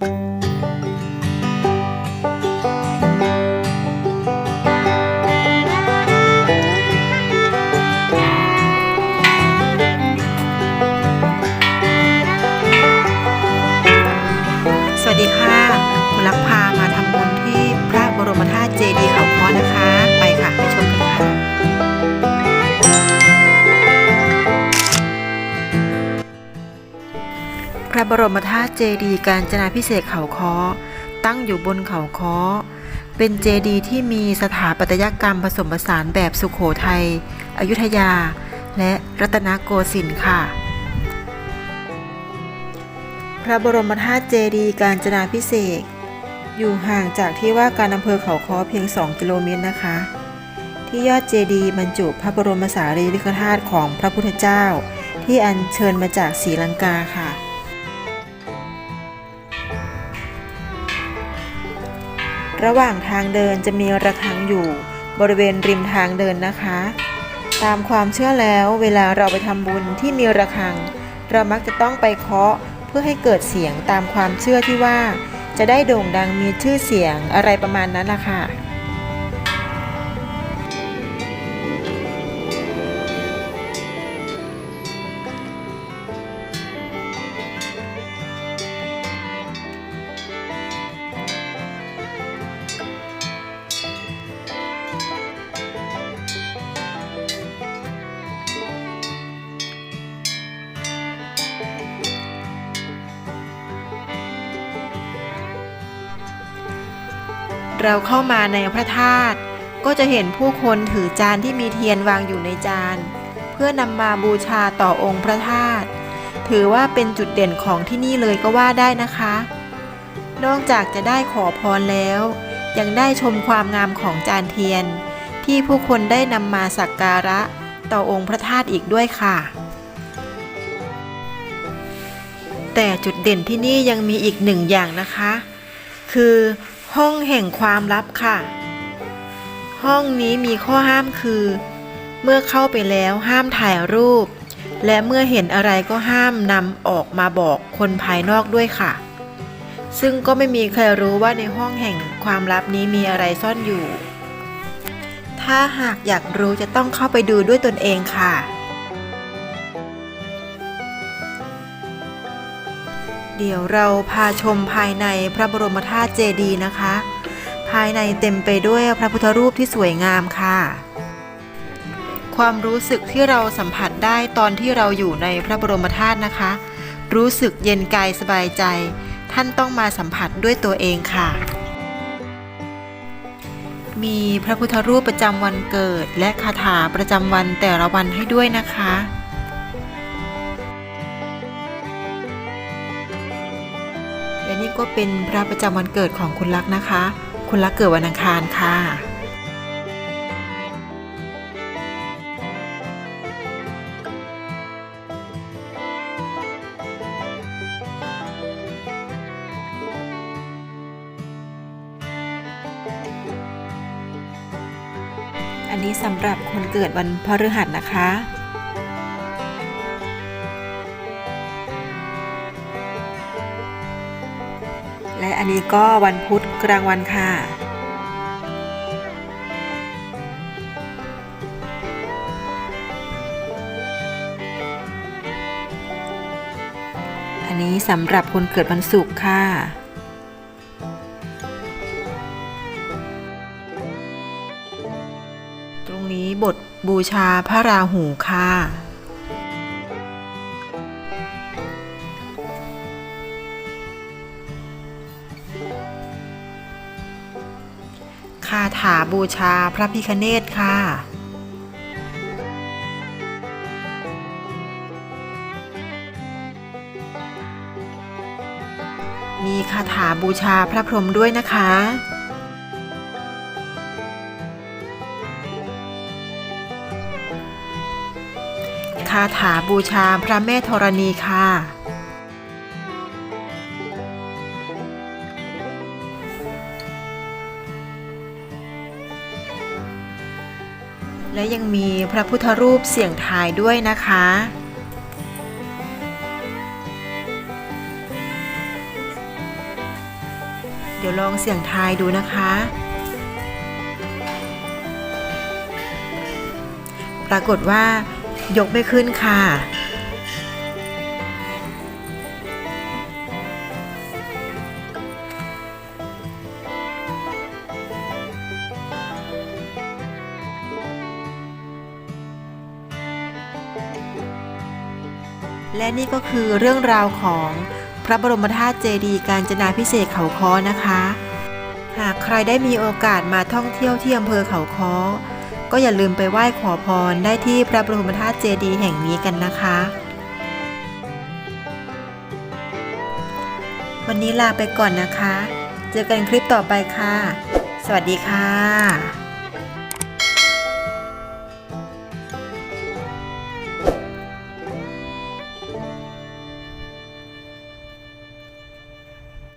ส พระบรมธาตุเจดีย์กาญจนาพิเศษเขาค้อ ตั้งอยู่บนเขาค้อ เป็นเจดีย์ที่มีสถาปัตยกรรมผสมผสานแบบสุขโขทัย อยุธยา และรัตนโกสินทร์ค่ะ พระบรมธาตุเจดีย์กาญจนาพิเศษอยู่ห่างจากที่ว่าการอำเภอเขาค้อเพียง 2 กิโลเมตรนะคะ ที่ยอดเจดีย์บรรจุพระบรมสารีริกธาตุของพระพุทธเจ้า ที่อัญเชิญมาจากศรีลังกาค่ะ ระหว่างทางเดินจะมีระฆังอยู่บริเวณริมทางเดินนะคะ ตามความเชื่อแล้วเวลาเราไปทำบุญที่มีระฆัง เรามักจะต้องไปเคาะเพื่อให้เกิดเสียงตามความเชื่อที่ว่า จะได้โด่งดังมีชื่อเสียงอะไรประมาณนั้นล่ะค่ะ เราเข้ามาในพระธาตุก็จะเห็นผู้คนถือจานที่มีเทียนวางอยู่ในจาน เพื่อนำมาบูชาต่อองค์พระธาตุถือว่าเป็นจุดเด่นของที่นี่เลยก็ว่าได้นะคะ นอกจากจะได้ขอพรแล้ว ยังได้ชมความงามของจานเทียน ที่ผู้คนได้นำมาสักการะต่อองค์พระธาตุอีกด้วยค่ะ แต่จุดเด่นที่นี่ยังมีอีกหนึ่งอย่างนะคะ คือ ห้องแห่งความลับค่ะ ห้องนี้มีข้อห้ามคือ เมื่อเข้าไปแล้วห้ามถ่ายรูป และเมื่อเห็นอะไรก็ห้ามนำออกมาบอกคนภายนอกด้วยค่ะ ซึ่งก็ไม่มีใครรู้ว่าในห้องแห่งความลับนี้มีอะไรซ่อนอยู่ ถ้าหากอยากรู้จะต้องเข้าไปดูด้วยตนเองค่ะ เดี๋ยวเราพาชมภายในพระบรมธาตุเจดีย์นะคะ ภายในเต็มไปด้วยพระพุทธรูปที่สวยงามค่ะ ความรู้สึกที่เราสัมผัสได้ตอนที่เราอยู่ในพระบรมธาตุนะคะ รู้สึกเย็นกายสบายใจ ท่านต้องมาสัมผัสด้วยตัวเองค่ะ มีพระพุทธรูปประจำวันเกิดและคาถาประจำวันแต่ละวันให้ด้วยนะคะ และนี่ก็เป็นพระประจำวันเกิดของคุณลักษณ์นะคะ คุณลักษ์เกิดวันอังคารค่ะอันนี้สำหรับคนเกิดวันพฤหัสนะคะ และอันนี้ก็วันพุธกลางวันค่ะ อันนี้สำหรับคนเกิดวันศุกร์ค่ะตรงนี้บทบูชาพระราหูค่ะ คาถาบูชาพระพิคเนตค่ะมีคาถาบูชาพระพรหมด้วยนะคะ คาถาบูชาพระแม่ธรณีค่ะ และยังมีพระพุทธรูปเสียงทายด้วยนะคะ เดี๋ยวลองเสี่ยงทายดูนะคะ ปรากฏว่ายกไม่ขึ้นค่ะ และนี่ก็คือเรื่องราวของพระบรมธาตุเจดีย์กาญจนาพิเศษเขาค้อนะคะ หากใครได้มีโอกาสมาท่องเที่ยวที่อำเภอเขาค้อ ก็อย่าลืมไปไหว้ขอพรได้ที่พระบรมธาตุเจดีย์แห่งนี้กันนะคะ วันนี้ลาไปก่อนนะคะ เจอกันคลิปต่อไปค่ะ สวัสดีค่ะ